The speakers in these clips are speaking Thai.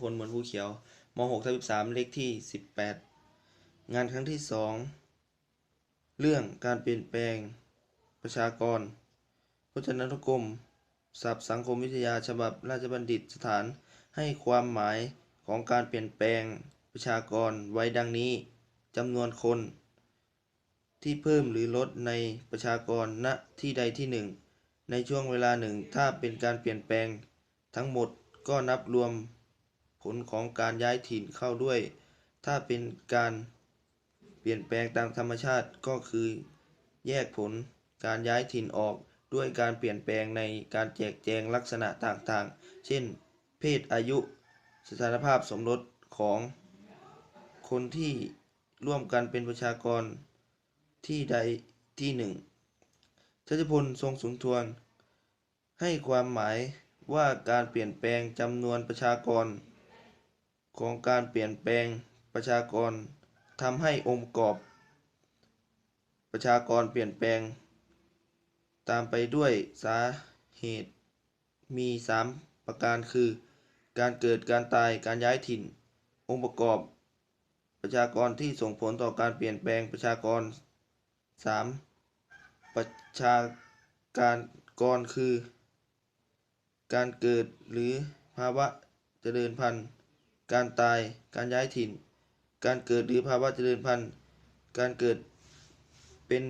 พลเหมือนภูเขียวม .6 ทับ13 เลขที่ 18 งานครั้งที่ 2 เรื่องการเปลี่ยนแปลงประชากร พจนานุกรมศัพท์สังคมวิทยาฉบับราชบัณฑิตสถานให้ความหมายของการเปลี่ยนแปลงประชากรไว้ดังนี้จำนวนคน ที่เพิ่มหรือลดในประชากรณที่ใดที่หนึ่งในช่วงเวลาหนึ่งถ้าเป็นการเปลี่ยนแปลงทั้งหมดก็นับรวม ผลของการย้ายถิ่นเข้าด้วย ถ้าเป็นการเปลี่ยนแปลงตามธรรมชาติก็คือ แยกผลการย้ายถิ่นออกด้วยการเปลี่ยนแปลงในการแจกแจงลักษณะต่างๆ เช่น เพศอายุ สถานภาพสมรสของ คนที่ร่วมกันเป็นประชากรที่ใดที่หนึ่งชัชพลทรงสุนทร ให้ความหมายว่าการเปลี่ยนแปลงจำนวนประชากร ของการเปลี่ยนแปลงประชากรทำให้องค์ประกอบ ประชากรเปลี่ยนแปลง ตามไปด้วยสาเหตุมี 3 ประการคือ การเกิดการตายการย้ายถิ่น องค์ประกอบ ประชากรที่ส่งผลต่อการเปลี่ยนแปลงประชากร 3. ประชาการกรคือ การเกิดหรือภาวะเจริญพันธุ์ การตาย การย้ายถิ่น การเกิดหรือภาวะเจริญพันธุ์ การเกิดเป็น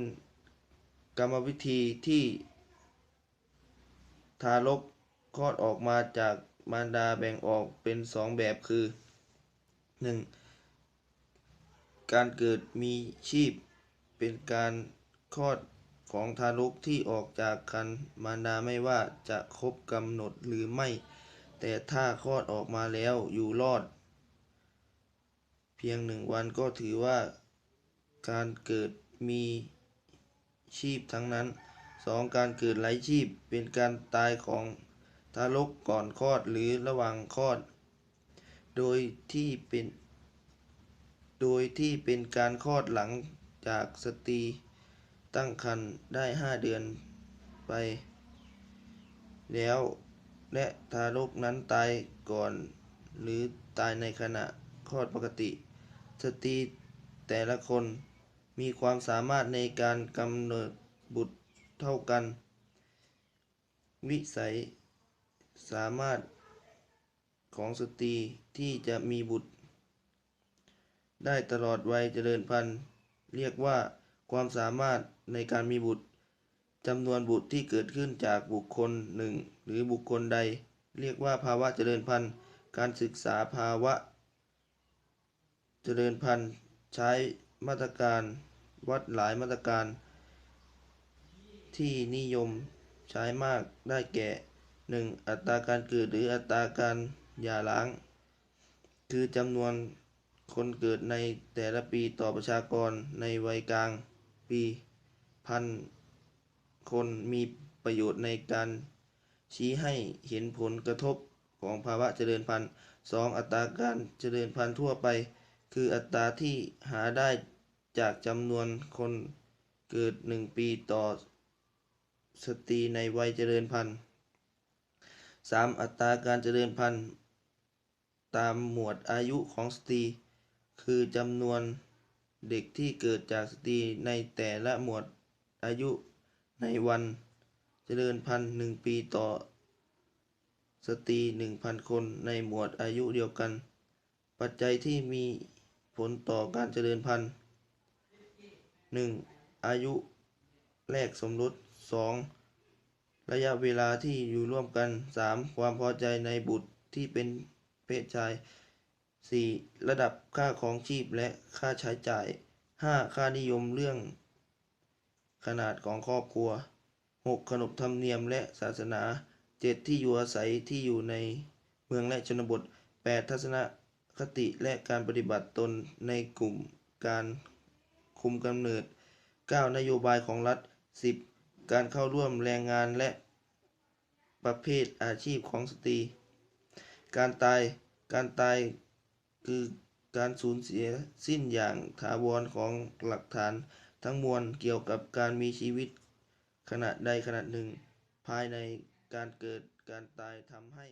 กรรมวิธีที่ทารกคลอดออกมาจากมารดาแบ่งออกเป็นสองแบบคือ 1. การเกิดมีชีพ เป็นการคลอดของทารกที่ออกจากครรภ์มารดาไม่ว่าจะครบกำหนดหรือไม่ แต่ถ้าคลอดออกมาแล้วอยู่รอด เพียงหนึ่งวันก็ถือว่าการเกิดมีชีพทั้งนั้น 2. การเกิดไร้ชีพเป็นการตายของทารกก่อนคลอดหรือระหว่างคลอด โดยที่เป็น โดยที่เป็นการคลอดหลังจากสตรีตั้งครรภ์ได้ 5 เดือนไป แล้ว และทารกนั้นตายก่อนหรือตายในขณะคลอดปกติ สตรีแต่ละคนมีความสามารถในการกำเนิดบุตรเท่ากัน วิสัยสามารถของสตรีที่จะมีบุตร ได้ตลอดวัยเจริญพันธุ์ เรียกว่าความสามารถในการมีบุตร จำนวนบุตรที่เกิดขึ้นจากบุคคลหนึ่งหรือบุคคลใด เรียกว่าภาวะเจริญพันธุ์ การศึกษาภาวะ เจริญพันธุ์ใช้มาตรการวัดหลายมาตรการ ที่นิยมใช้มากได้แก่ 1. อัตราการเกิดหรืออัตราการหย่าร้าง คือจำนวนคนเกิดในแต่ละปีต่อประชากรในวัยกลางปีพัน คนมีประโยชน์ในการชี้ให้เห็นผลกระทบของภาวะเจริญพันธุ์ 2. อัตราการเจริญพันธุ์ทั่วไป คืออัตราที่หาได้จากจำนวนคนเกิด 1 ปีต่อสตรีในวัยเจริญพันธุ์ 3. อัตราการเจริญพันธุ์ ตามหมวดอายุของสตรี คือจำนวนเด็กที่เกิดจากสตรีในแต่ละหมวดอายุ ในวันเจริญพันธุ์หนึ่งปีต่อ สตรีหนึ่งพันคนในหมวดอายุเดียวกัน ปัจจัยที่มีผลต่อการเจริญพันธุ์ 1. อายุแรกสมรส 2. ระยะเวลาที่อยู่ร่วมกัน 3. ความพอใจในบุตรที่เป็นเพศชาย 4. ระดับค่าของชีพและค่าใช้จ่าย 5. ค่านิยมเรื่อง ขนาดของครอบครัว 6. ขนบธรรมเนียมและศาสนา 7. ที่อยู่อาศัยที่อยู่ในเมืองและชนบท 8. ทัศนคติและการปฏิบัติตนในกลุ่มการคุมกำเนิด 9. นโยบายของรัฐ 10. การเข้าร่วมแรงงานและประเภทอาชีพของสตรี การตาย การตายคือการสูญเสียสิ้นอย่างถาวรของหลักฐาน ทั้งมวลเกี่ยวกับการมีชีวิตขณะใดขณะหนึ่ง ภายในการเกิดการตายทำให้